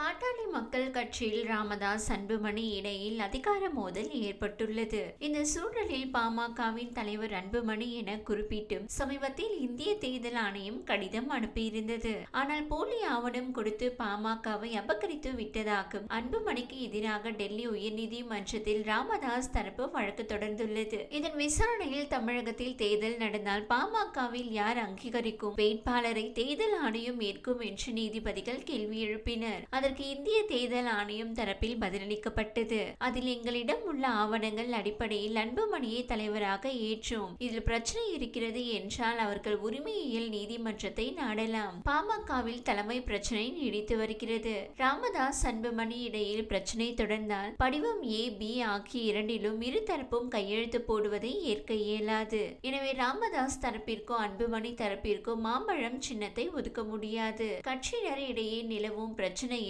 பாட்டாளி மக்கள் கட்சியில் ராமதாஸ் அன்புமணி இடையில் அதிகார மோதல் ஏற்பட்டுள்ளது. இந்த சூழலில் பாமகவின் தலைவர் அன்புமணி என குறிப்பிட்டும் சமீபத்தில் இந்திய தேர்தல் ஆணையம் கடிதம் அனுப்பியிருந்தது. ஆனால் போலி ஆவணம் கொடுத்து பாமகவை அபகரித்து விட்டதாகும் அன்புமணிக்கு எதிராக டெல்லி உயர்நீதிமன்றத்தில் ராமதாஸ் தரப்பு வழக்கு தொடர்ந்துள்ளது. இதன் விசாரணையில் தமிழகத்தில் தேர்தல் நடந்தால் பாமகவில் யார் அங்கீகரிக்கும்? வேட்பாளரை தேர்தல் ஆணையம் ஏற்கும் என்று நீதிபதிகள் கேள்வி எழுப்பினர். அதற்கு இந்திய தேர்தல் ஆணையம் தரப்பில் பதிலளிக்கப்பட்டது. அதில் எங்களிடம் உள்ள ஆவணங்கள் அடிப்படையில் அன்புமணியை தலைவராக ஏற்றோம். இதில் பிரச்சனை இருக்கிறது என்றால் அவர்கள் உரிமையியல் நீதிமன்றத்தை நாடலாம். பாமகவில் தலைமை பிரச்சனை நீடித்து வருகிறது. ராமதாஸ் அன்புமணி இடையில் பிரச்சனை தொடர்ந்தால் படிவம் ஏ பி ஆகிய இரண்டிலும் இரு தரப்பும் கையெழுத்து போடுவதை ஏற்க இயலாது. எனவே ராமதாஸ் தரப்பிற்கோ அன்புமணி தரப்பிற்கோ மாம்பழம் சின்னத்தை ஒதுக்க முடியாது. கட்சியினர் இடையே நிலவும்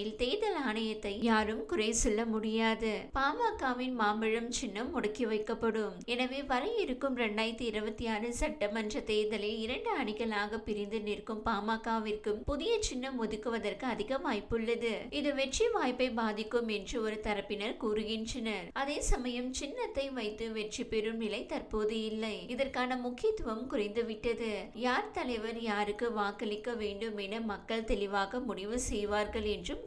பிரச்சனையில் தேர்தல் ஆணையத்தை யாரும் குறை சொல்ல முடியாது. பாமகவின் மாம்பழம் சின்னம் முடக்கி வைக்கப்படும். எனவே வர இருக்கும் இரண்டாயிரத்தி இருபத்தி ஆறு சட்டமன்ற தேர்தலில் இரண்டு அணிகளாக பிரிந்து நிற்கும் பாமகவிற்கும் புதிய சின்னம் ஒதுக்குவதற்கு அதிக வாய்ப்புள்ளது. இது வெற்றி வாய்ப்பை பாதிக்கும் என்று ஒரு தரப்பினர் கூறுகின்றனர். அதே சமயம் சின்னத்தை வைத்து வெற்றி பெறும் நிலை தற்போது இல்லை. இதற்கான முக்கியத்துவம் குறைந்துவிட்டது. யார் தலைவர் யாருக்கு வாக்களிக்க வேண்டும் என மக்கள் தெளிவாக முடிவு செய்வார்கள் என்றும்